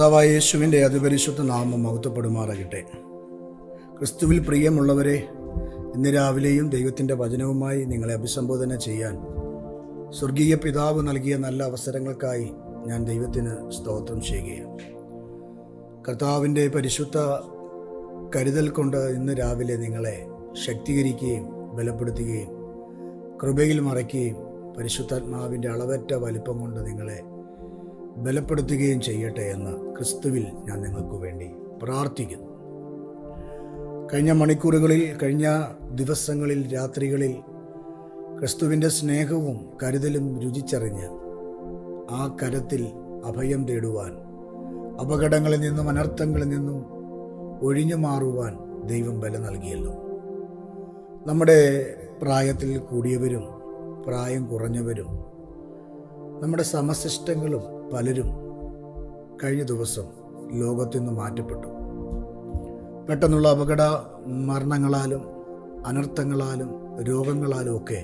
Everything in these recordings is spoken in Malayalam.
കർത്താവായ യേശുവിന്റെ അതിപരിശുദ്ധ നാമം മഹത്വപ്പെടുമാറാകട്ടെ. ക്രിസ്തുവിൽ പ്രിയമുള്ളവരെ ഇന്ന് രാവിലെയും ദൈവത്തിന്റെ വചനവുമായി നിങ്ങളെ അഭിസംബോധന ചെയ്യാൻ സ്വർഗീയ പിതാവ് നൽകിയ നല്ല അവസരങ്ങൾക്കായി ഞാൻ ദൈവത്തിന് സ്തോത്രം ചെയ്യുകയാണ്. കർത്താവിന്റെ പരിശുദ്ധ കരുതൽ കൊണ്ട് ഇന്ന് രാവിലെ നിങ്ങളെ ശക്തീകരിക്കുകയും ബലപ്പെടുത്തുകയും കൃപയിൽ മറയ്ക്കുകയും പരിശുദ്ധാത്മാവിന്റെ അളവറ്റ വലിപ്പം കൊണ്ട് നിങ്ങളെ ബലപ്പെടുത്തുകയും ചെയ്യട്ടെ എന്ന് ക്രിസ്തുവിൽ ഞാൻ നിങ്ങൾക്ക് വേണ്ടി പ്രാർത്ഥിക്കുന്നു. കഴിഞ്ഞ മണിക്കൂറുകളിൽ കഴിഞ്ഞ ദിവസങ്ങളിൽ രാത്രികളിൽ ക്രിസ്തുവിന്റെ സ്നേഹവും കരുതലും രുചിച്ചറിഞ്ഞ് ആ കരത്തിൽ അഭയം തേടുവാൻ അപകടങ്ങളിൽ നിന്നും അനർത്ഥങ്ങളിൽ നിന്നും ഒഴിഞ്ഞു മാറുവാൻ ദൈവം ബലം നൽകിയല്ലോ. നമ്മുടെ പ്രായത്തിൽ കൂടിയവരും പ്രായം കുറഞ്ഞവരും നമ്മുടെ സമശിഷ്ടങ്ങളും പലരും കഴിഞ്ഞ ദിവസം ലോകത്തു നിന്ന് മാറ്റപ്പെട്ടു. പെട്ടെന്നുള്ള അപകട മരണങ്ങളാലും അനർത്ഥങ്ങളാലും രോഗങ്ങളാലും ഒക്കെ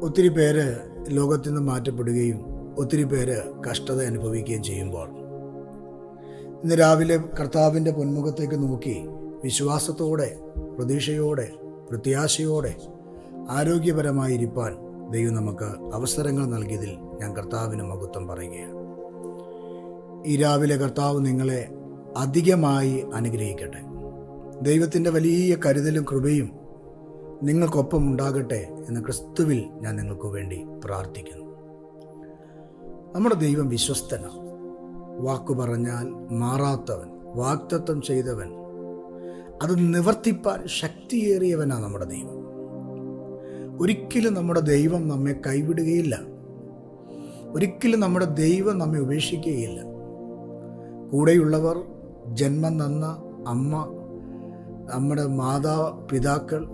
ഒത്തിരി പേര് ലോകത്തു നിന്ന് മാറ്റപ്പെടുകയും ഒത്തിരി പേര് കഷ്ടത അനുഭവിക്കുകയും ചെയ്യുമ്പോൾ ഇന്ന് രാവിലെ കർത്താവിന്റെ പൊന്മുഖത്തേക്ക് നോക്കി വിശ്വാസത്തോടെ പ്രതീക്ഷയോടെ പ്രത്യാശയോടെ ആരോഗ്യപരമായിരിക്കാൻ ദൈവം നമുക്ക് അവസരങ്ങൾ നൽകിയതിൽ ഞാൻ കർത്താവിന് മഹത്വം പറയുകയാണ്. ഈ രാവിലെ കർത്താവ് നിങ്ങളെ അധികമായി അനുഗ്രഹിക്കട്ടെ. ദൈവത്തിന്റെ വലിയ കരുതലും കൃപയും നിങ്ങൾക്കൊപ്പം ഉണ്ടാകട്ടെ എന്ന് ക്രിസ്തുവിൽ ഞാൻ നിങ്ങൾക്ക് വേണ്ടി പ്രാർത്ഥിക്കുന്നു. നമ്മുടെ ദൈവം വിശ്വസ്തനാണ് വാക്കു പറഞ്ഞാൽ മാറാത്തവൻ വാക്തത്വം ചെയ്തവൻ അത് നിവർത്തിപ്പാൻ ശക്തിയേറിയവനാണ് നമ്മുടെ ദൈവം. ഒരിക്കലും നമ്മുടെ ദൈവം നമ്മെ കൈവിടുകയില്ല. ഒരിക്കലും നമ്മുടെ ദൈവം നമ്മെ ഉപേക്ഷിക്കുകയില്ല. കൂടെയുള്ളവർ ജന്മം തന്ന അമ്മ നമ്മുടെ മാതാ പിതാക്കൾ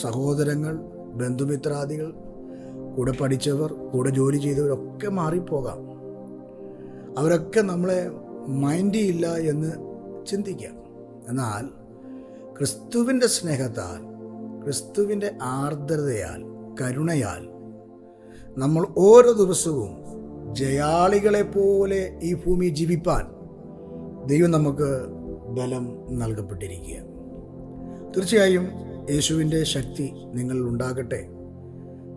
സഹോദരങ്ങൾ ബന്ധുമിത്രാദികൾ കൂടെ പഠിച്ചവർ കൂടെ ജോലി ചെയ്തവരൊക്കെ മാറിപ്പോകാം. അവരൊക്കെ നമ്മളെ മൈൻഡ് ചെയ്യില്ല എന്ന് ചിന്തിക്കാം. എന്നാൽ ക്രിസ്തുവിന്റെ സ്നേഹത്താൽ ക്രിസ്തുവിന്റെ ആർദ്രതയാൽ കരുണയാൽ നമ്മൾ ഓരോ ദിവസവും ജയാളികളെ പോലെ ഈ ഭൂമി ജീവിപ്പാൻ ദൈവം നമുക്ക് ബലം നൽകപ്പെട്ടിരിക്കുക. തീർച്ചയായും യേശുവിന്റെ ശക്തി നിങ്ങളിൽ ഉണ്ടാകട്ടെ.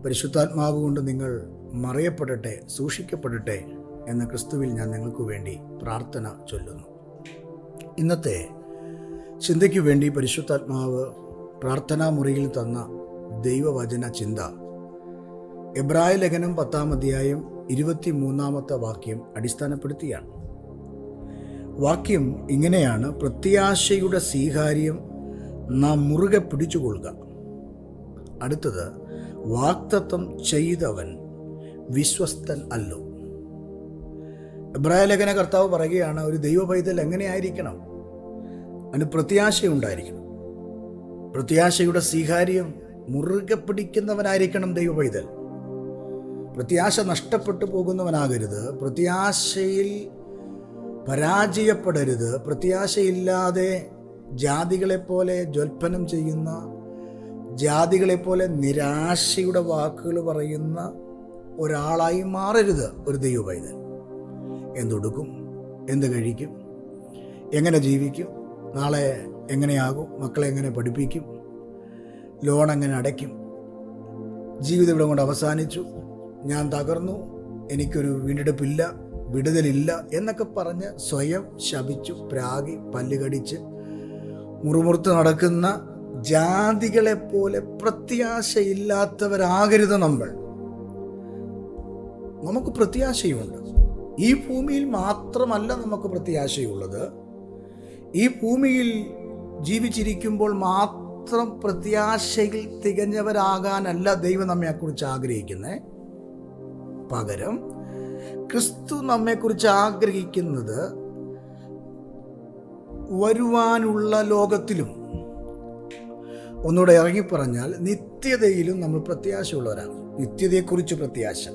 പരിശുദ്ധാത്മാവ് കൊണ്ട് നിങ്ങൾ മറയപ്പെടട്ടെ സൂക്ഷിക്കപ്പെടട്ടെ എന്ന ക്രിസ്തുവിൽ ഞാൻ നിങ്ങൾക്ക് വേണ്ടി പ്രാർത്ഥന ചൊല്ലുന്നു. ഇന്നത്തെ ചിന്തയ്ക്ക് വേണ്ടി പരിശുദ്ധാത്മാവ് പ്രാർത്ഥനാ മുറിയിൽ തന്ന ദൈവവചന ചിന്ത. എബ്രായ ലേഖനം പത്താം അധ്യായം ഇരുപത്തി മൂന്നാമത്തെ വാക്യം അടിസ്ഥാനപ്പെടുത്തിയാണ്. വാക്യം ഇങ്ങനെയാണ് പ്രത്യാശയുടെ സ്വീകാര്യം നാം മുറുകെ പിടിച്ചുകൊള്ളുക. അടുത്തത് വാക്തത്വം ചെയ്തവൻ വിശ്വസ്തൻ അല്ലോ. എബ്രായ ലേഖന കർത്താവ് പറയുകയാണ് ഒരു ദൈവ പൈതൽ എങ്ങനെയായിരിക്കണം? അതിന് പ്രത്യാശയുണ്ടായിരിക്കണം. പ്രത്യാശയുടെ സ്വീകാര്യം മുറുകെ പിടിക്കുന്നവനായിരിക്കണം ദൈവ പൈതൽ പ്രത്യാശ നഷ്ടപ്പെട്ടു പോകുന്നവനാകരുത്. പ്രത്യാശയിൽ പരാജയപ്പെടരുത്. പ്രത്യാശയില്ലാതെ ജാതികളെപ്പോലെ ജ്വൽപ്പനം ചെയ്യുന്ന ജാതികളെപ്പോലെ നിരാശയുടെ വാക്കുകൾ പറയുന്ന ഒരാളായി മാറരുത് ഒരു ദൈവ പൈതൽ എന്തൊടുക്കും എന്ത് കഴിക്കും? എങ്ങനെ ജീവിക്കും? നാളെ എങ്ങനെയാകും? മക്കളെ എങ്ങനെ പഠിപ്പിക്കും? ലോൺ എങ്ങനെ അടയ്ക്കും? ജീവിതം ഇവിടെ കൊണ്ട് അവസാനിച്ചു. ഞാൻ തകർന്നു. എനിക്കൊരു വീണ്ടെടുപ്പില്ല വിടുതലില്ല എന്നൊക്കെ പറഞ്ഞ് സ്വയം ശപിച്ചു പ്രാഗി പല്ലുകടിച്ച് മുറുമുറുത്ത് നടക്കുന്ന ജാതികളെ പോലെ പ്രത്യാശയില്ലാത്തവരാകരുത് നമ്മൾ. നമുക്ക് പ്രത്യാശയുണ്ട്. ഈ ഭൂമിയിൽ മാത്രമല്ല നമുക്ക് പ്രത്യാശയുള്ളത്. ഈ ഭൂമിയിൽ ജീവിച്ചിരിക്കുമ്പോൾ മാത്രം പ്രത്യാശയിൽ തികഞ്ഞവരാകാനല്ല ദൈവം നമ്മെക്കുറിച്ച് ആഗ്രഹിക്കുന്നത് പകരം ക്രിസ്തു നമ്മെക്കുറിച്ച് ആഗ്രഹിക്കുന്നത് വരുവാനുള്ള ലോകത്തിലും. ഒന്നുകൂടെ ഇറങ്ങിപ്പറഞ്ഞാൽ നിത്യതയിലും നമ്മൾ പ്രത്യാശയുള്ളവരാണ്. നിത്യതയെക്കുറിച്ച് പ്രത്യാശ.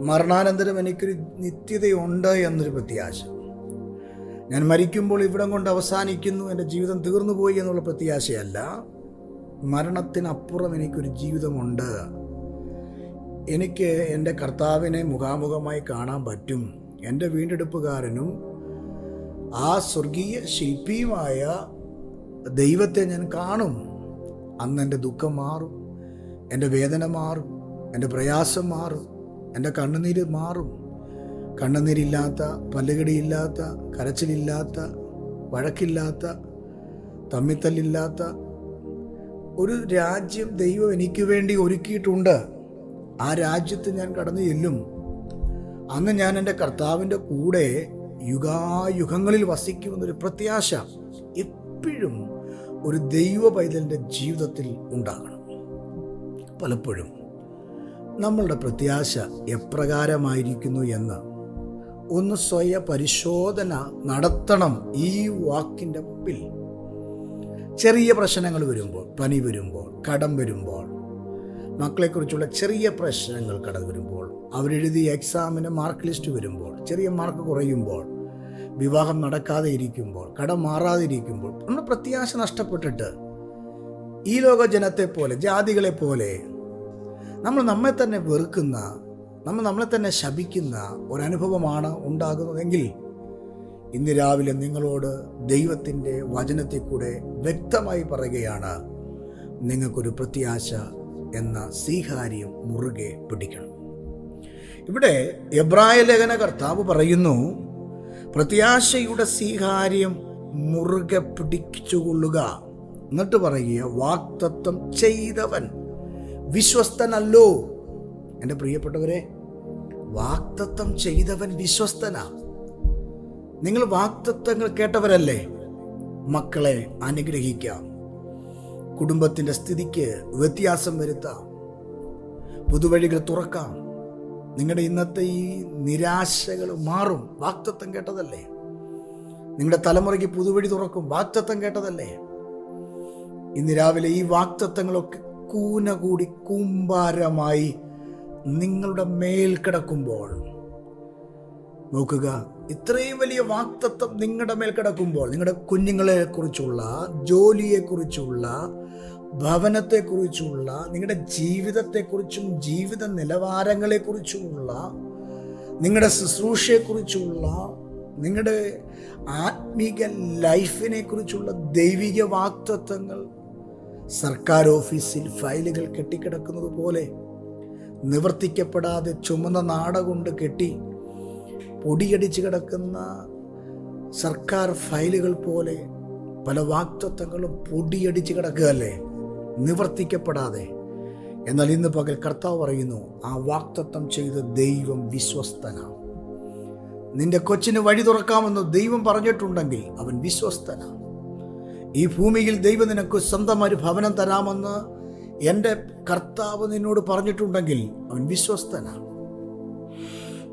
മരണാനന്തരം എനിക്കൊരു നിത്യതയുണ്ട് എന്നൊരു പ്രത്യാശ. ഞാൻ മരിക്കുമ്പോൾ ഇവിടം കൊണ്ട് അവസാനിക്കുന്നു എന്റെ ജീവിതം തീർന്നു പോയി എന്നുള്ള പ്രത്യാശയല്ല. മരണത്തിനപ്പുറം എനിക്കൊരു ജീവിതമുണ്ട്. എനിക്ക് എന്റെ കർത്താവിനെ മുഖാമുഖമായി കാണാൻ പറ്റും. എന്റെ വീണ്ടെടുപ്പുകാരനും ആ സ്വർഗീയ ശില്പിയുമായ ദൈവത്തെ ഞാൻ കാണും. അന്ന് എന്റെ ദുഃഖം മാറും എന്റെ വേദന മാറും എന്റെ പ്രയാസം മാറും എന്റെ കണ്ണുനീര് മാറും. കണ്ണുനീരില്ലാത്ത പല്ലുകടിയില്ലാത്ത കരച്ചിലില്ലാത്ത വഴക്കില്ലാത്ത തമ്മിത്തല്ലില്ലാത്ത ഒരു രാജ്യം ദൈവം എനിക്ക് വേണ്ടി ഒരുക്കിയിട്ടുണ്ട്. ആ രാജ്യത്ത് ഞാൻ കടന്നു ചെല്ലും. അന്ന് ഞാൻ എന്റെ കർത്താവിന്റെ കൂടെ യുഗായുഗങ്ങളിൽ വസിക്കുമെന്നൊരു പ്രത്യാശ എപ്പോഴും ഒരു ദൈവ പൈതലിന്റെ ജീവിതത്തിൽ ഉണ്ടാകണം. പലപ്പോഴും നമ്മളുടെ പ്രത്യാശ എപ്രകാരമായിരിക്കുന്നു എന്ന് ഒന്ന് സ്വയ പരിശോധന നടത്തണം ഈ വാക്കിന്റെ മുമ്പിൽ. ചെറിയ പ്രശ്നങ്ങൾ വരുമ്പോൾ പനി വരുമ്പോൾ കടം വരുമ്പോൾ മക്കളെക്കുറിച്ചുള്ള ചെറിയ പ്രശ്നങ്ങൾ കടന്നു വരുമ്പോൾ അവരെഴുതിയ എക്സാമിന് മാർക്ക് ലിസ്റ്റ് വരുമ്പോൾ ചെറിയ മാർക്ക് കുറയുമ്പോൾ വിവാഹം നടക്കാതെ ഇരിക്കുമ്പോൾ കടം മാറാതെ ഇരിക്കുമ്പോൾ നമ്മൾ പ്രത്യാശ നഷ്ടപ്പെട്ടിട്ട് ഈ ലോക ജനത്തെ പോലെ ജാതികളെ പോലെ നമ്മൾ നമ്മെ തന്നെ വെറുക്കുന്ന നമ്മൾ നമ്മളെ തന്നെ ശപിക്കുന്ന ഒരനുഭവമാണ് ഉണ്ടാകുന്നതെങ്കിൽ ഇന്ന് രാവിലെ നിങ്ങളോട് ദൈവത്തിന്റെ വചനത്തിൽ കൂടെ വ്യക്തമായി പറയുകയാണ് നിങ്ങൾക്കൊരു പ്രത്യാശ എന്ന സ്വീകാര്യം മുറുകെ പിടിക്കണം. ഇവിടെ എബ്രായ ലേഖന കർത്താവ് പറയുന്നു പ്രത്യാശയുടെ സ്വീകാര്യം മുറുകെ പിടിച്ചുകൊള്ളുക. എന്നിട്ട് പറയുക വാക്തത്വം ചെയ്തവൻ വിശ്വസ്തനല്ലോ. എന്റെ പ്രിയപ്പെട്ടവരെ വാക്തത്വം ചെയ്തവൻ വിശ്വസ്തനാ. നിങ്ങൾ വാക്തത്വങ്ങൾ കേട്ടവരല്ലേ? മക്കളെ അനുഗ്രഹിക്കാം. കുടുംബത്തിന്റെ സ്ഥിതിക്ക് വ്യത്യാസം വരുത്താം. പുതുവഴികൾ തുറക്കാം. നിങ്ങളുടെ ഇന്നത്തെ ഈ നിരാശകൾ മാറും. വാക്തത്വം കേട്ടതല്ലേ? നിങ്ങളുടെ തലമുറയ്ക്ക് പുതുവഴി തുറക്കും. വാക്തത്വം കേട്ടതല്ലേ? ഇന്ന് രാവിലെ ഈ വാക്തത്വങ്ങളൊക്കെ കൂന കൂടി കൂമ്പാരമായി നിങ്ങളുടെ മേൽ കിടക്കുമ്പോൾ. നോക്കുക ഇത്രയും വലിയ വാക്തത്വം നിങ്ങളുടെ മേൽ കിടക്കുമ്പോൾ നിങ്ങളുടെ കുഞ്ഞുങ്ങളെ കുറിച്ചുള്ള ജോലിയെക്കുറിച്ചുള്ള ഭവനത്തെക്കുറിച്ചുള്ള നിങ്ങളുടെ ജീവിതത്തെക്കുറിച്ചും ജീവിത നിലവാരങ്ങളെക്കുറിച്ചുമുള്ള നിങ്ങളുടെ ശുശ്രൂഷയെക്കുറിച്ചുള്ള നിങ്ങളുടെ ആത്മീക ലൈഫിനെ കുറിച്ചുള്ള ദൈവിക വാക്തത്വങ്ങൾ സർക്കാർ ഓഫീസിൽ ഫയലുകൾ കെട്ടിക്കിടക്കുന്നത് പോലെ നിവർത്തിക്കപ്പെടാതെ ചുമന്ന നാട കൊണ്ട് കെട്ടി പൊടിയടിച്ച് കിടക്കുന്ന സർക്കാർ ഫയലുകൾ പോലെ പല വാക്തത്വങ്ങളും പൊടിയടിച്ച് കിടക്കുകയല്ലേ? നിവർത്തിക്കപ്പെടാതെ. എന്നാൽ ഇന്ന് പകൽ കർത്താവ് പറയുന്നു ആ വാക്തത്വം ചെയ്ത് ദൈവം വിശ്വസ്തനാണ്. നിന്റെ കൊച്ചിന് വഴി തുറക്കാമെന്ന് ദൈവം പറഞ്ഞിട്ടുണ്ടെങ്കിൽ അവൻ വിശ്വസ്തനാണ്. ഈ ഭൂമിയിൽ ദൈവം നിനക്ക് സ്വന്തം ഒരു ഭവനം തരാമെന്ന് എന്റെ കർത്താവ് നിന്നോട് പറഞ്ഞിട്ടുണ്ടെങ്കിൽ അവൻ വിശ്വസ്തനാണ്.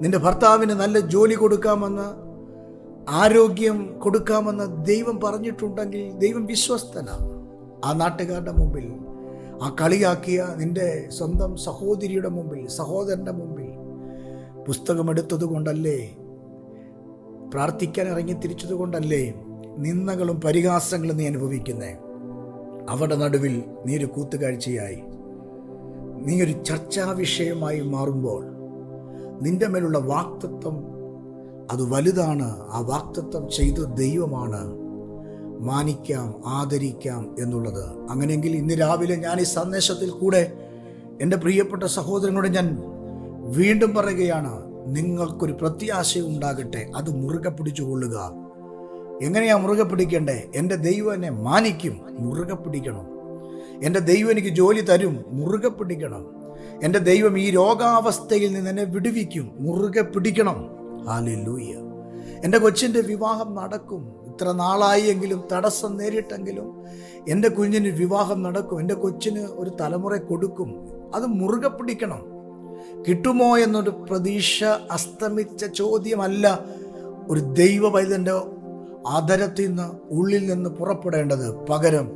നിന്റെ ഭർത്താവിന് നല്ല ജോലി കൊടുക്കാമെന്ന് ആരോഗ്യം കൊടുക്കാമെന്ന് ദൈവം പറഞ്ഞിട്ടുണ്ടെങ്കിൽ ദൈവം വിശ്വസ്തനാണ്. ആ നാട്ടുകാരുടെ മുമ്പിൽ ആ കളിയാക്കിയ നിന്റെ സ്വന്തം സഹോദരിയുടെ മുമ്പിൽ സഹോദരന്റെ മുമ്പിൽ പുസ്തകമെടുത്തത് കൊണ്ടല്ലേ പ്രാർത്ഥിക്കാൻ ഇറങ്ങി തിരിച്ചത് കൊണ്ടല്ലേ നിന്ദകളും പരിഹാസങ്ങളും നീ അനുഭവിക്കുന്നേ? അവരുടെ നടുവിൽ നീ ഒരു കൂത്തുകാഴ്ചയായി. നീ ഒരു ചർച്ചാ വിഷയമായി മാറുമ്പോൾ നിന്റെ മേലുള്ള വാക്തത്വം അത് വലുതാണ്. ആ വാക്തത്വം ചെയ്ത ദൈവമാണ് മാനിക്കാം ആദരിക്കാം എന്നുള്ളത്. അങ്ങനെയെങ്കിൽ ഇന്ന് രാവിലെ ഞാൻ ഈ സന്ദേശത്തിൽ കൂടെ എന്റെ പ്രിയപ്പെട്ട സഹോദരങ്ങളോട് ഞാൻ വീണ്ടും പറയുകയാണ് നിങ്ങൾക്കൊരു പ്രത്യാശ ഉണ്ടാകട്ടെ അത് മുറുകെ പിടിച്ചുകൊള്ളുക. എങ്ങനെയാ മുറുകെ പിടിക്കണ്ടേ? എന്റെ ദൈവം എന്നെ മാനിക്കും. മുറുകെ പിടിക്കണം. എന്റെ ദൈവം എനിക്ക് ജോലി തരും. മുറുകെ പിടിക്കണം. എന്റെ ദൈവം ഈ രോഗാവസ്ഥയിൽ നിന്ന് എന്നെ വിടുവിക്കും. മുറുകെ പിടിക്കണം. ഹാലൂയ്യ എന്റെ കൊച്ചിന്റെ വിവാഹം നടക്കും. ഇത്ര നാളായി എങ്കിലും തടസ്സം നേരിട്ടെങ്കിലും എന്റെ കുഞ്ഞിന് വിവാഹം നടക്കും. എന്റെ കൊച്ചിന് ഒരു തലമുറ കൊടുക്കും. അത് മുറുകെ പിടിക്കണം. കിട്ടുമോ എന്നൊരു പ്രതീക്ഷ അസ്തമിച്ച ചോദ്യമല്ല. ഒരു ദൈവ പൈതന്റെ ആദരത്തിൽ നിന്ന് ഉള്ളിൽ നിന്ന് പുറപ്പെടേണ്ടത് പകരം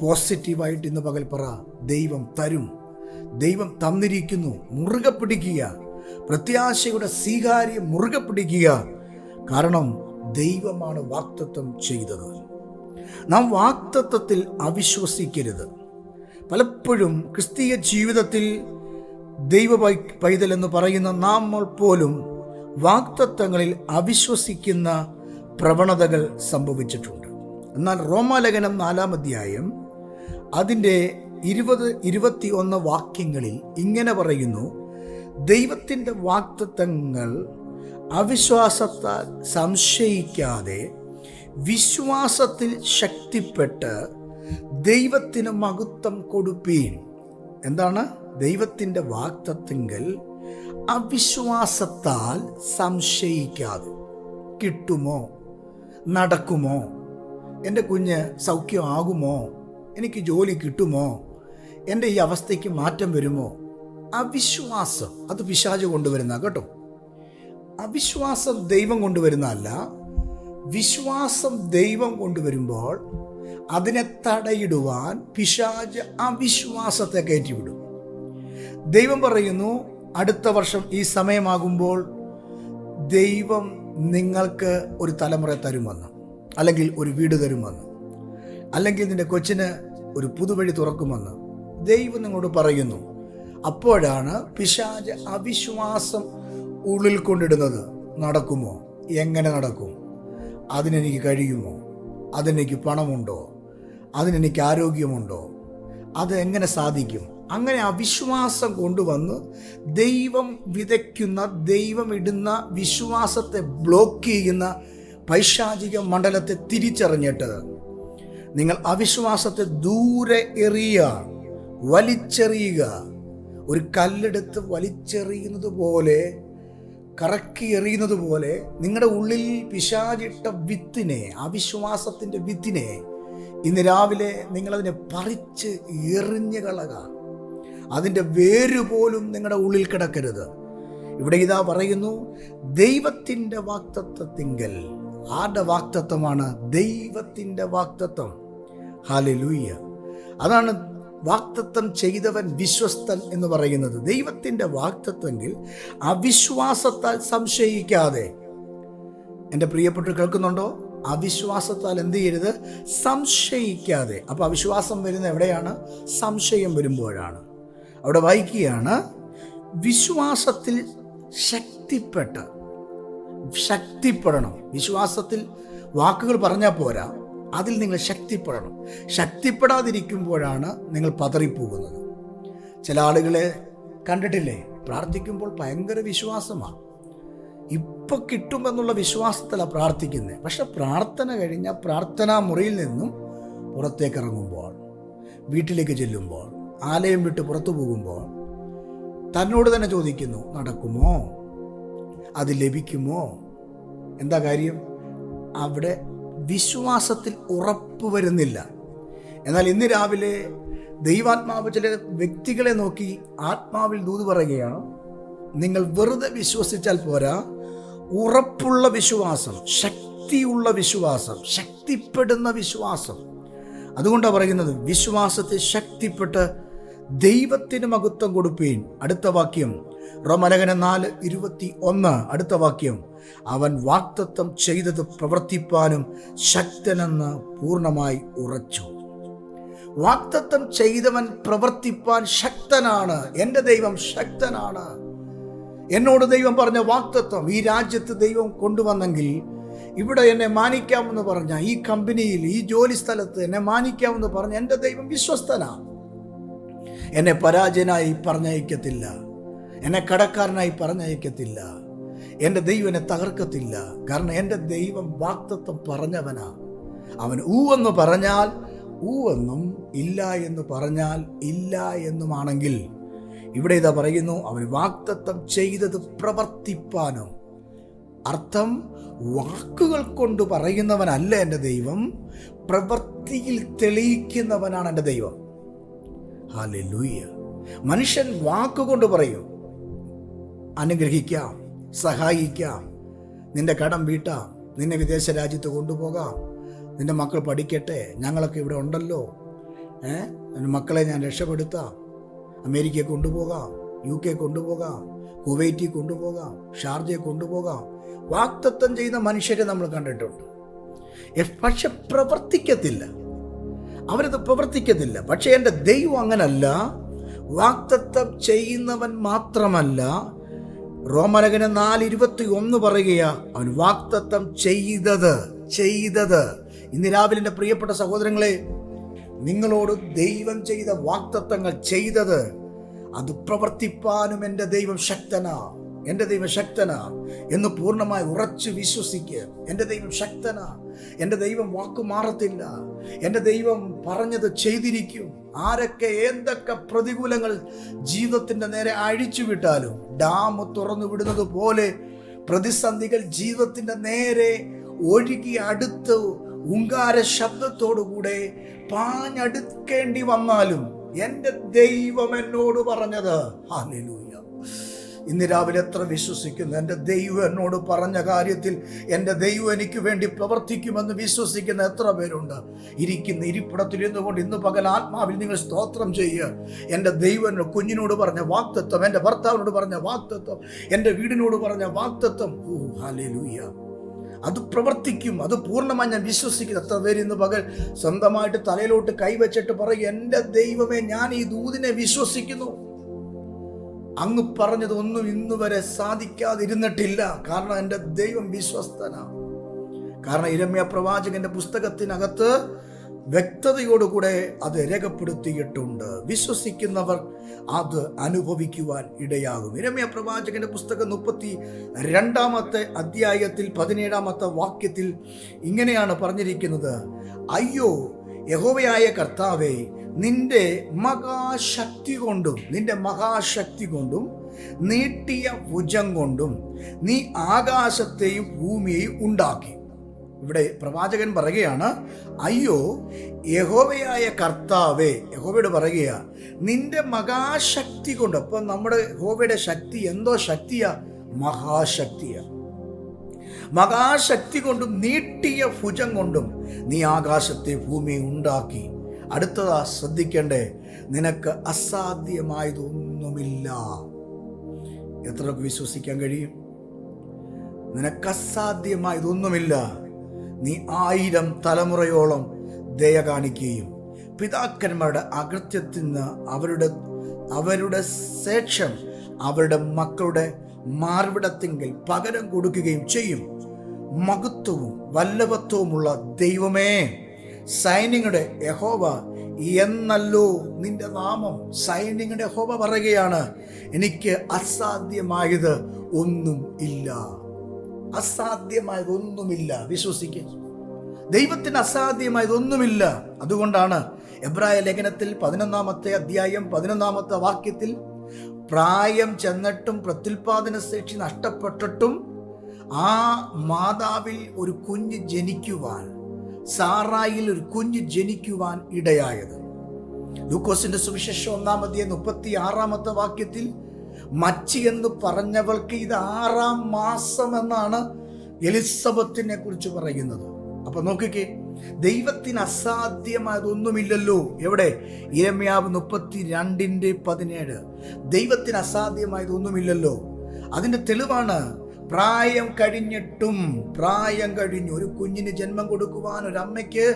പോസിറ്റീവായിട്ട് ഇന്ന് പകൽ പറ ദൈവം തരും. ദൈവം തന്നിരിക്കുന്നു മുറുകെ പിടിക്കുക. പ്രത്യാശയുടെ സ്വീകാര്യം മുറുകെ പിടിക്കുക. കാരണം ദൈവമാണ് വാക്തത്വം ചെയ്തത്. നാം വാക്തത്വത്തിൽ അവിശ്വസിക്കരുത്. പലപ്പോഴും ക്രിസ്തീയ ജീവിതത്തിൽ ദൈവ പൈതൽ എന്ന് പറയുന്ന നമ്മൾ പോലും വാക്തത്വങ്ങളിൽ അവിശ്വസിക്കുന്ന പ്രവണതകൾ സംഭവിച്ചിട്ടുണ്ട്. എന്നാൽ റോമാലേഖനം നാലാം അധ്യായം അതിന്റെ ഇരുപത് ഇരുപത്തി ഒന്ന് വാക്യങ്ങളിൽ ഇങ്ങനെ പറയുന്നു ദൈവത്തിന്റെ വാക്തത്വങ്ങൾ അവിശ്വാസത്താൽ സംശയിക്കാതെ വിശ്വാസത്തിൽ ശക്തിപ്പെട്ട് ദൈവത്തിന് മഹത്വം കൊടുപ്പീൻ. എന്താണ്? ദൈവത്തിന്റെ വാക്തത്വങ്ങൾ അവിശ്വാസത്താൽ സംശയിക്കാതെ കിട്ടുമോ? നടക്കുമോ? എന്റെ കുഞ്ഞ് സൗഖ്യമാകുമോ? എനിക്ക് ജോലി കിട്ടുമോ? എന്റെ ഈ അവസ്ഥയ്ക്ക് മാറ്റം വരുമോ? അവിശ്വാസം. അത് പിശാച് കൊണ്ടുവരുന്ന കേട്ടോ? അവിശ്വാസം ദൈവം കൊണ്ടുവരുന്നതല്ല വിശ്വാസം ദൈവം കൊണ്ടുവരുമ്പോൾ അതിനെ തടയിടുവാൻ പിശാജ് അവിശ്വാസത്തെ കയറ്റിവിടും. ദൈവം പറയുന്നു അടുത്ത വർഷം ഈ സമയമാകുമ്പോൾ ദൈവം നിങ്ങൾക്ക് ഒരു തലമുറ തരുമെന്ന് അല്ലെങ്കിൽ ഒരു വീട് തരുമെന്ന് അല്ലെങ്കിൽ നിന്റെ കൊച്ചിന് ഒരു പുതുവഴി തുറക്കുമെന്ന് ദൈവം നിങ്ങളോട് പറയുന്നു അപ്പോഴാണ് പിശാജ് അവിശ്വാസം ഉള്ളിൽ കൊണ്ടിടുന്നത്. നടക്കുമോ? എങ്ങനെ നടക്കും? അതിനെനിക്ക് കഴിയുമോ? അതിനെനിക്ക് പണമുണ്ടോ? അതിനെനിക്ക് ആരോഗ്യമുണ്ടോ? അത് എങ്ങനെ സാധിക്കും? അങ്ങനെ അവിശ്വാസം കൊണ്ടുവന്ന് ദൈവം വിതയ്ക്കുന്ന ദൈവം ഇടുന്ന വിശ്വാസത്തെ ബ്ലോക്ക് ചെയ്യുന്ന പൈശാചിക മണ്ഡലത്തെ തിരിച്ചറിഞ്ഞിട്ട് നിങ്ങൾ അവിശ്വാസത്തെ ദൂരെ എറിയുക വലിച്ചെറിയുക. ഒരു കല്ലെടുത്ത് വലിച്ചെറിയുന്നത് പോലെ കറക്കി എറിയുന്നത് പോലെ നിങ്ങളുടെ ഉള്ളിൽ പിശാചിട്ട വിത്തിനെ അവിശ്വാസത്തിന്റെ വിത്തിനെ ഇന്ന് രാവിലെ നിങ്ങളതിനെ പറിച്ച് എറിഞ്ഞു കളക. അതിന്റെ വേര് പോലും നിങ്ങളുടെ ഉള്ളിൽ കിടക്കരുത്. ഇവിടെ ഇതാ പറയുന്നു ദൈവത്തിന്റെ വാക്തത്വത്തിങ്കൽ. ആരുടെ വാക്തത്വമാണ്? ദൈവത്തിന്റെ വാക്തത്വം. ഹാലലൂയ്യ അതാണ് വാക്തത്വം ചെയ്തവൻ വിശ്വസ്തൻ എന്ന് പറയുന്നത്. ദൈവത്തിന്റെ വാക്തത്വമെങ്കിൽ അവിശ്വാസത്താൽ സംശയിക്കാതെ. എന്റെ പ്രിയപ്പെട്ടു കേൾക്കുന്നുണ്ടോ? അവിശ്വാസത്താൽ എന്ത് ചെയ്യരുത്? സംശയിക്കാതെ. അപ്പോൾ അവിശ്വാസം വരുന്ന എവിടെയാണ്? സംശയം വരുമ്പോഴാണ്. അവിടെ വായിക്കുകയാണ് വിശ്വാസത്തിൽ ശക്തിപ്പെട്ട് ശക്തിപ്പെടണം. വിശ്വാസത്തിൽ വാക്കുകൾ പറഞ്ഞാൽ പോരാ അതിൽ നിങ്ങൾ ശക്തിപ്പെടണം. ശക്തിപ്പെടാതിരിക്കുമ്പോഴാണ് നിങ്ങൾ പതറിപ്പോകുന്നത്. ചില ആളുകളെ കണ്ടിട്ടില്ലേ? പ്രാർത്ഥിക്കുമ്പോൾ ഭയങ്കര വിശ്വാസമാണ്. ഇപ്പൊ കിട്ടുമെന്നുള്ള വിശ്വാസത്തിലാണ് പ്രാർത്ഥിക്കുന്നത് പക്ഷെ പ്രാർത്ഥന കഴിഞ്ഞ പ്രാർത്ഥനാ മുറിയിൽ നിന്നും പുറത്തേക്ക് ഇറങ്ങുമ്പോൾ വീട്ടിലേക്ക് ചെല്ലുമ്പോൾ ആലയം വിട്ട് പുറത്തു പോകുമ്പോൾ തന്നോട് തന്നെ ചോദിക്കുന്നു നടക്കുമോ? അത് ലഭിക്കുമോ? എന്താ കാര്യം? അവിടെ വിശ്വാസത്തിൽ ഉറപ്പ് വരുന്നില്ല. എന്നാൽ ഇന്ന് രാവിലെ ദൈവാത്മാവ് ചില വ്യക്തികളെ നോക്കി ആത്മാവിൽ ദൂത് പറയുകയാണ് നിങ്ങൾ വെറുതെ വിശ്വസിച്ചാൽ പോരാ. ഉറപ്പുള്ള വിശ്വാസം ശക്തിയുള്ള വിശ്വാസം ശക്തിപ്പെടുന്ന വിശ്വാസം. അതുകൊണ്ടാണ് പറയുന്നത് വിശ്വാസത്തെ ശക്തിപ്പെട്ട് ദൈവത്തിന് മഹത്വം കൊടുപ്പീൻ. അടുത്ത വാക്യം. റോമലകന നാല് ഇരുപത്തി ഒന്ന് അടുത്ത വാക്യം. അവൻ വാക്തത്വം ചെയ്തത് പ്രവർത്തിപ്പാനും ശക്തനെന്ന് പൂർണമായി ഉറച്ചു. വാക്തത്വം ചെയ്തവൻ പ്രവർത്തിപ്പാൻ ശക്തനാണ്. എന്റെ ദൈവം ശക്തനാണ്. എന്നോട് ദൈവം പറഞ്ഞ വാക്തത്വം ഈ രാജ്യത്ത് ദൈവം കൊണ്ടുവന്നെങ്കിൽ ഇവിടെ എന്നെ മാനിക്കാമെന്ന് പറഞ്ഞ ഈ കമ്പനിയിൽ ഈ ജോലി സ്ഥലത്ത് എന്നെ മാനിക്കാമെന്ന് പറഞ്ഞ എന്റെ ദൈവം വിശ്വസ്തനാണ്. എന്നെ പരാജയനായി പറഞ്ഞയക്കത്തില്ല. എന്നെ കടക്കാരനായി പറഞ്ഞയക്കത്തില്ല. എന്റെ ദൈവനെ എന്നെ തകർക്കത്തില്ല. കാരണം എന്റെ ദൈവം വാക്തത്വം പറഞ്ഞവനാ. അവൻ ഊവെന്ന് പറഞ്ഞാൽ ഊവെന്നും ഇല്ല എന്ന് പറഞ്ഞാൽ ഇല്ല എന്നുമാണെങ്കിൽ ഇവിടെ ഇതാ പറയുന്നു അവൻ വാക്തത്വം ചെയ്തത് പ്രവർത്തിപ്പാനോ. അർത്ഥം വാക്കുകൾ കൊണ്ട് പറയുന്നവനല്ല എന്റെ ദൈവം പ്രവൃത്തിയിൽ തെളിയിക്കുന്നവനാണ് എന്റെ ദൈവം. ഹാലൂയ്യ മനുഷ്യൻ വാക്കുകൊണ്ട് പറയും അനുഗ്രഹിക്കാം സഹായിക്കാം നിന്റെ കടം വീട്ടാം നിന്നെ വിദേശ രാജ്യത്ത് കൊണ്ടുപോകാം നിന്റെ മക്കൾ പഠിക്കട്ടെ ഞങ്ങളൊക്കെ ഇവിടെ ഉണ്ടല്ലോ ഏഹ് മക്കളെ ഞാൻ രക്ഷപ്പെടുത്താം അമേരിക്കയെ കൊണ്ടുപോകാം യു കെ കൊണ്ടുപോകാം കുവൈറ്റി കൊണ്ടുപോകാം ഷാർജയെ കൊണ്ടുപോകാം. വാക്തത്വം ചെയ്യുന്ന മനുഷ്യരെ നമ്മൾ കണ്ടിട്ടുണ്ട്. പക്ഷെ പ്രവർത്തിക്കത്തില്ല. അവരത് പ്രവർത്തിക്കത്തില്ല. പക്ഷേ എന്റെ ദൈവം അങ്ങനല്ല. വാക്തത്വം ചെയ്യുന്നവൻ മാത്രമല്ല. റോമലകന് നാല് ഇരുപത്തി ഒന്ന് പറയുകയാ അവൻ വാക്തത്വം ചെയ്തത് ചെയ്തത്. ഇന്ന് രാവിലെ എന്റെ പ്രിയപ്പെട്ട സഹോദരങ്ങളെ നിങ്ങളോട് ദൈവം ചെയ്ത വാക്തത്വങ്ങൾ ചെയ്തത് അത് പ്രവർത്തിപ്പാനും എന്റെ ദൈവം ശക്തനാ. എന്റെ ദൈവം ശക്തനാ എന്ന് പൂർണമായി ഉറച്ചു വിശ്വസിക്കുക എന്റെ ദൈവം ശക്തനാ. എന്റെ ദൈവം വാക്കു മാറത്തില്ല. എന്റെ ദൈവം പറഞ്ഞത് ചെയ്തിരിക്കും. ആരൊക്കെ എന്തൊക്കെ പ്രതികൂലങ്ങൾ ജീവിതത്തിന്റെ നേരെ അഴിച്ചു വിട്ടാലും ഡാം തുറന്നു വിടുന്നത് പോലെ പ്രതിസന്ധികൾ ജീവിതത്തിന്റെ നേരെ ഒഴുകി അടുത്ത് ഉങ്കാര ശബ്ദത്തോടുകൂടെ പാഞ്ഞടുക്കേണ്ടി വന്നാലും എന്റെ ദൈവം എന്നോട് പറഞ്ഞത് ഹാലൂയ ഇന്ന് രാവിലെ എത്ര വിശ്വസിക്കുന്നു? എന്റെ ദൈവം എന്നോട് പറഞ്ഞ കാര്യത്തിൽ എന്റെ ദൈവം എനിക്ക് വേണ്ടി പ്രവർത്തിക്കുമെന്ന് വിശ്വസിക്കുന്ന എത്ര പേരുണ്ട്? ഇരിക്കുന്ന ഇരിപ്പിടത്തിൽ ഇരുന്നുകൊണ്ട് ഇന്ന് പകൽ ആത്മാവിൽ നിങ്ങൾ സ്തോത്രം ചെയ്യുക. എന്റെ ദൈവം കുഞ്ഞിനോട് പറഞ്ഞ വാക്തത്വം എന്റെ ഭർത്താവിനോട് പറഞ്ഞ വാക്തത്വം എന്റെ വീടിനോട് പറഞ്ഞ വാക്തത്വം. ഓ ഹാലൂയ്യ അത് പ്രവർത്തിക്കും അത് പൂർണമായി ഞാൻ വിശ്വസിക്കുന്നു. എത്ര പേര് ഇന്ന് പകൽ സ്വന്തമായിട്ട് തലയിലോട്ട് കൈവച്ചിട്ട് പറയും എന്റെ ദൈവമേ ഞാൻ ഈ ദൂതിനെ വിശ്വസിക്കുന്നു. അങ്ങ് പറഞ്ഞത് ഒന്നും ഇന്നു വരെ സാധിക്കാതിരുന്നിട്ടില്ല. കാരണം എന്റെ ദൈവം വിശ്വസ്തനാണ് കാരണം ഇരമ്യ പ്രവാചകന്റെ പുസ്തകത്തിനകത്ത് വ്യക്തതയോടുകൂടെ അത് രേഖപ്പെടുത്തിയിട്ടുണ്ട്. വിശ്വസിക്കുന്നവർ അത് അനുഭവിക്കുവാൻ ഇടയാകും. ഇരമ്യ പ്രവാചകന്റെ പുസ്തകം മുപ്പത്തി രണ്ടാമത്തെ അധ്യായത്തിൽ പതിനേഴാമത്തെ വാക്യത്തിൽ ഇങ്ങനെയാണ് പറഞ്ഞിരിക്കുന്നത്. അയ്യോ യഹോവയായ കർത്താവെ നിന്റെ മഹാശക്തി കൊണ്ടും നിന്റെ മഹാശക്തി കൊണ്ടും നീട്ടിയ ഭുജം കൊണ്ടും നീ ആകാശത്തെയും ഭൂമിയെയും ഉണ്ടാക്കി. ഇവിടെ പ്രവാചകൻ പറയുകയാണ് അയ്യോ യഹോവയായ കർത്താവേ യഹോവയോട് പറയുക നിന്റെ മഹാശക്തി കൊണ്ട് അപ്പം നമ്മുടെ യഹോവയുടെ ശക്തി എന്തോ ശക്തിയാ? മഹാശക്തിയാ. മഹാശക്തി കൊണ്ടും നീട്ടിയ ഭുജം കൊണ്ടും നീ ആകാശത്തെ ഭൂമി ഉണ്ടാക്കി. അടുത്തതാ ശ്രദ്ധിക്കണ്ടേ നിനക്ക് അസാധ്യമായതൊന്നുമില്ല. എത്രയൊക്കെ വിശ്വസിക്കാൻ കഴിയും? നിനക്ക് അസാധ്യമായതൊന്നുമില്ല. നീ ആയിരം തലമുറയോളം ദയ കാണിക്കുകയും പിതാക്കന്മാരുടെ അകൃത്യത്തിൽ നിന്ന് അവരുടെ അവരുടെ ശേഷം അവരുടെ മക്കളുടെ മാർവിടത്തെങ്കിൽ പകരം കൊടുക്കുകയും ചെയ്യും. മഹത്വവും വല്ലഭത്വവുമുള്ള ദൈവമേ. സൈന്യങ്ങളുടെ യഹോവ എന്നല്ലോ നിന്റെ നാമം. സൈന്യങ്ങളുടെ യഹോവ പറയുകയാണ് എനിക്ക് അസാധ്യമായത് ഒന്നും ഇല്ല. അസാധ്യമായതൊന്നുമില്ല വിശ്വസിക്കുക ദൈവത്തിന് അസാധ്യമായതൊന്നുമില്ല അതുകൊണ്ടാണ് എബ്രായ ലേഖനത്തിൽ പതിനൊന്നാമത്തെ അധ്യായം പതിനൊന്നാമത്തെ വാക്യത്തിൽ പ്രായം ചെന്നിട്ടും പ്രത്യുൽപാദന ശേഷി നഷ്ടപ്പെട്ടിട്ടും ആ മാതാവിൽ ഒരു കുഞ്ഞ് ജനിക്കുവാൻ സാറായിൽ ഒരു കുഞ്ഞ് ജനിക്കുവാൻ ഇടയായത്. ലൂക്കോസിന്റെ സുവിശേഷം ഒന്നാമത്തെ മുപ്പത്തി ആറാമത്തെ വാക്യത്തിൽ മച്ചി എന്ന് പറഞ്ഞവൾക്ക് ഇത് ആറാം മാസം എന്നാണ് എലിസബത്തിനെ കുറിച്ച് പറയുന്നത്. അപ്പൊ നോക്കിക്കേ ദൈവത്തിന് അസാധ്യമായതൊന്നുമില്ലല്ലോ. എവിടെ? ഇരമ്യാവ് മുപ്പത്തി രണ്ടിന്റെ പതിനേഴ്. ദൈവത്തിന് അസാധ്യമായതൊന്നുമില്ലല്ലോ. അതിന്റെ തെളിവാണ് പ്രായം കഴിഞ്ഞിട്ടും പ്രായം കഴിഞ്ഞു ഒരു കുഞ്ഞിന് ജന്മം കൊടുക്കുവാൻ ഒരു അമ്മയ്ക്ക്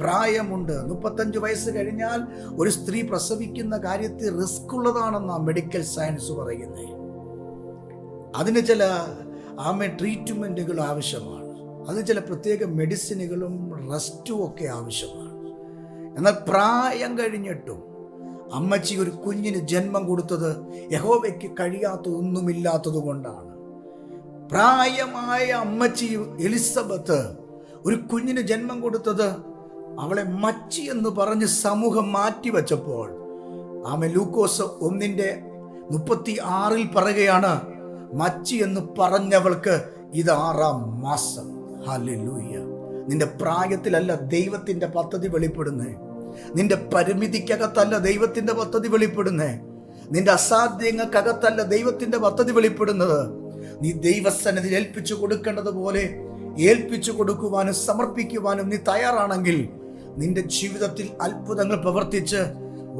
പ്രായമുണ്ട്. മുപ്പത്തഞ്ച് വയസ്സ് കഴിഞ്ഞാൽ ഒരു സ്ത്രീ പ്രസവിക്കുന്ന കാര്യത്തിൽ റിസ്ക് ഉള്ളതാണെന്നാണ് മെഡിക്കൽ സയൻസ് പറയുന്നത് അതിന് ചില ആമ ട്രീറ്റ്മെന്റുകൾ ആവശ്യമാണ്. അതിന് ചില പ്രത്യേക മെഡിസിനുകളും റെസ്റ്റും ഒക്കെ ആവശ്യമാണ്. എന്നാൽ പ്രായം കഴിഞ്ഞിട്ടും അമ്മച്ചി ഒരു കുഞ്ഞിന് ജന്മം കൊടുത്തത് യഹോവയ്ക്ക് കഴിയാത്ത ഒന്നുമില്ലാത്തത് കൊണ്ടാണ് പ്രായമായ അമ്മച്ചി എലിസബത്ത് ഒരു കുഞ്ഞിന് ജന്മം കൊടുത്തത് അവളെ മച്ചി എന്ന് പറഞ്ഞ് സമൂഹം മാറ്റിവെച്ചപ്പോൾ ആമെ ലൂക്കോസ് ഒന്നിന്റെ മുപ്പത്തി ആറിൽ പറയുകയാണ് മച്ചി എന്ന് പറഞ്ഞവൾക്ക് ഇത് ആറാം മാസം. ഹല്ലേലൂയ. നിന്റെ പ്രായത്തിലല്ല ദൈവത്തിന്റെ പദ്ധതി വെളിപ്പെടുന്നേ. നിന്റെ പരിമിതിക്കകത്തല്ല ദൈവത്തിന്റെ പദ്ധതി വെളിപ്പെടുന്നേ. നിന്റെ അസാധ്യങ്ങൾക്കകത്തല്ല ദൈവത്തിന്റെ പദ്ധതി വെളിപ്പെടുന്നത്. നീ ദൈവസന്നിധി ഏൽപ്പിച്ചു കൊടുക്കേണ്ടതുപോലെ ഏൽപ്പിച്ചു കൊടുക്കുവാനും സമർപ്പിക്കുവാനും നീ തയ്യാറാണെങ്കിൽ നിന്റെ ജീവിതത്തിൽ അത്ഭുതങ്ങൾ പ്രവർത്തിച്ച്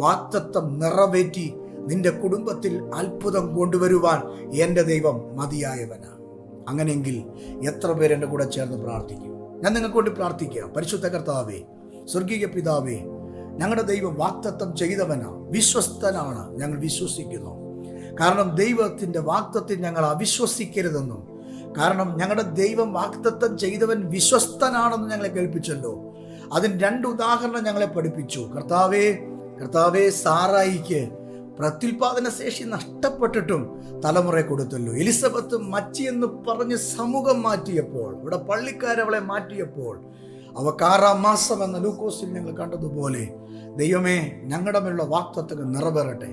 വാക്തത്വം നിറവേറ്റി നിന്റെ കുടുംബത്തിൽ അത്ഭുതം കൊണ്ടുവരുവാൻ എന്റെ ദൈവം മതിയായവനാണ്. അങ്ങനെയെങ്കിൽ എത്ര പേര് എന്റെ കൂടെ ചേർന്ന് പ്രാർത്ഥിക്കും? ഞാൻ നിങ്ങൾക്ക് വേണ്ടി പ്രാർത്ഥിക്കുക പരിശുദ്ധ കർത്താവേ സ്വർഗീയ പിതാവേ ഞങ്ങളുടെ ദൈവം വാക്തത്വം ചെയ്തവനാണ് വിശ്വസ്തനാണ് ഞങ്ങൾ വിശ്വസിക്കുന്നു. കാരണം ദൈവത്തിന്റെ വാക്തത്വം ഞങ്ങൾ അവിശ്വസിക്കരുതെന്നും കാരണം ഞങ്ങളുടെ ദൈവം വാക്തത്വം ചെയ്തവൻ വിശ്വസ്തനാണെന്ന് ഞങ്ങളെ കേൾപ്പിച്ചല്ലോ. അതിന് രണ്ട് ഉദാഹരണം ഞങ്ങളെ പഠിപ്പിച്ചു. കർത്താവേ കർത്താവേ സാറായിക്ക് പ്രത്യുൽപാദന ശേഷി നഷ്ടപ്പെട്ടിട്ടും തലമുറ കൊടുത്തല്ലോ. എലിസബത്ത് മച്ചി എന്ന് പറഞ്ഞ് സമൂഹം മാറ്റിയപ്പോൾ ഇവിടെ പള്ളിക്കാരവളെ മാറ്റിയപ്പോൾ അവ കാറാം മാസം എന്ന ലൂക്കോസിൽ ഞങ്ങൾ കണ്ടതുപോലെ ദൈവമേ ഞങ്ങളുടെ മേലുള്ള വാക്തത്വങ്ങൾ നിറവേറട്ടെ.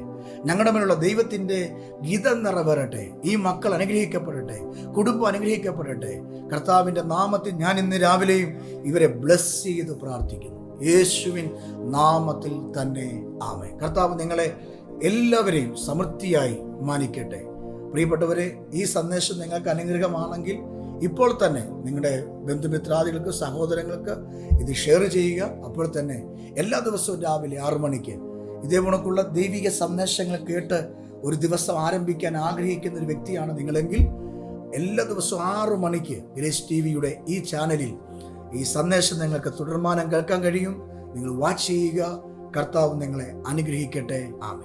ഞങ്ങളുടെ മേലുള്ള ദൈവത്തിന്റെ ഗീതം നിറവേറട്ടെ. ഈ മക്കൾ അനുഗ്രഹിക്കപ്പെടട്ടെ. കുടുംബം അനുഗ്രഹിക്കപ്പെടട്ടെ. കർത്താവിന്റെ നാമത്തിൽ ഞാൻ ഇന്ന് രാവിലെയും ഇവരെ ബ്ലസ് ചെയ്ത് പ്രാർത്ഥിക്കുന്നു. യേശുവിൻ നാമത്തിൽ തന്നെ ആമേ കർത്താവ് നിങ്ങളെ എല്ലാവരെയും സമൃദ്ധിയായി മാനിക്കട്ടെ. പ്രിയപ്പെട്ടവരെ ഈ സന്ദേശം നിങ്ങൾക്ക് അനുഗ്രഹമാണെങ്കിൽ ഇപ്പോൾ തന്നെ നിങ്ങളുടെ ബന്ധുമിത്രാദികൾക്ക് സഹോദരങ്ങൾക്ക് ഇത് ഷെയർ ചെയ്യുക. അപ്പോൾ തന്നെ എല്ലാ ദിവസവും രാവിലെ ആറു മണിക്ക് ഇതേ കണക്കുള്ള ദൈവിക സന്ദേശങ്ങൾ കേട്ട് ഒരു ദിവസം ആരംഭിക്കാൻ ആഗ്രഹിക്കുന്ന ഒരു വ്യക്തിയാണ് നിങ്ങളെങ്കിൽ എല്ലാ ദിവസവും ആറു മണിക്ക് ഗ്രേസ് ടി വിയുടെ ഈ ചാനലിൽ ഈ സന്ദേശം നിങ്ങൾക്ക് തുടർമാനം കേൾക്കാൻ കഴിയും. നിങ്ങൾ വാച്ച് ചെയ്യുക. കർത്താവ് നിങ്ങളെ അനുഗ്രഹിക്കട്ടെ. ആമേ